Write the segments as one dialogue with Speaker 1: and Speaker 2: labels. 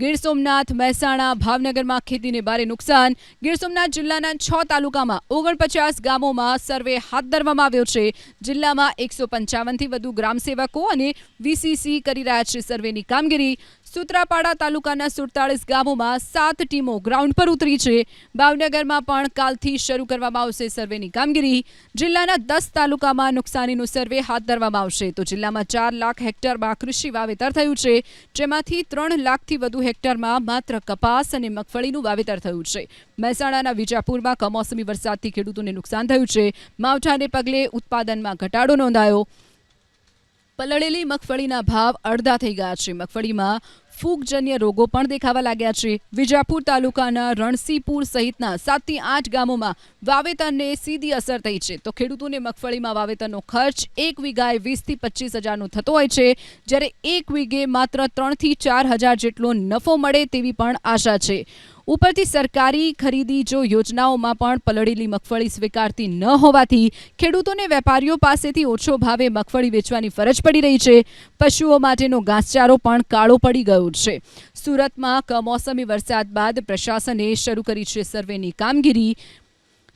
Speaker 1: ગીર સોમનાથ, મહેસાણા, ભાવનગરમાં ખેતીને ભારે નુકસાન. ગીર સોમનાથ જિલ્લાના છ તાલુકામાં ઓગણપચાસ ગામોમાં સર્વે હાથ ધરવામાં આવ્યો છે. જિલ્લામાં એકસો પંચાવનથી વધુ ગ્રામસેવકો અને વીસીસી કરી રહ્યા છે સર્વેની કામગીરી. સૂત્રાપાડા તાલુકાના સુડતાળીસ ગામોમાં સાત ટીમો ગ્રાઉન્ડ પર ઉતરી છે. ભાવનગરમાં પણ કાલથી શરૂ કરવામાં આવશે સર્વેની કામગીરી. જિલ્લાના દસ તાલુકામાં નુકસાનીનું સર્વે હાથ ધરવામાં આવશે. તો જિલ્લામાં ચાર લાખ હેક્ટરમાં કૃષિ વાવેતર થયું છે. જેમાંથી ત્રણ લાખથી વધુ હેક્ટરમાં માત્ર કપાસ અને મગફળીનું વાવેતર થયું છે. મહેસાણાના વિજાપુરમાં કમોસમી વરસાદથી ખેડૂતોને નુકસાન થયું છે. માવઠાને પગલે ઉત્પાદનમાં ઘટાડો નોંધાયો. પલળેલી મગફળીના ભાવ અડધા થઈ ગયા છે. મગફળીમાં ફૂગજન્ય રોગો પણ દેખાવા લાગ્યા છે. વિજાપુર તાલુકાના રણસીપુર સહિતના સાતથી આઠ ગામોમાં વાવેતરને સીધી અસર થઈ છે. તો ખેડૂતોને મગફળીમાં વાવેતરનો ખર્ચ એક વીઘાએ વીસથી પચીસ હજારનો થતો હોય છે. જ્યારે એક વીઘે માત્ર ત્રણથી ચાર હજાર જેટલો નફો મળે તેવી પણ આશા છે. ઉપરથી સરકારી ખરીદી જો યોજનાઓમાં પણ પલળેલી મગફળી સ્વીકારતી ન હોવાથી ખેડૂતોને વેપારીઓ પાસેથી ઓછો ભાવે મગફળી વેચવાની ફરજ પડી રહી છે. પશુઓ માટેનો ઘાસચારો પણ કાળો પડી ગયો છે. સુરતમાં કમોસમી વરસાદ બાદ પ્રશાસને શરૂ કરી છે સર્વેની કામગીરી.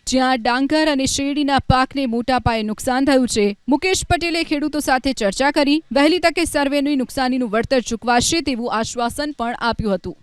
Speaker 1: જ્યાં ડાંગર અને શેરડીના પાકને મોટા પાયે નુકસાન થયું છે. મુકેશ પટેલે ખેડૂતો સાથે ચર્ચા કરી. વહેલી તકે સર્વેની નુકસાનીનું વળતર ચૂકવાશે તેવું આશ્વાસન પણ આપ્યું હતું.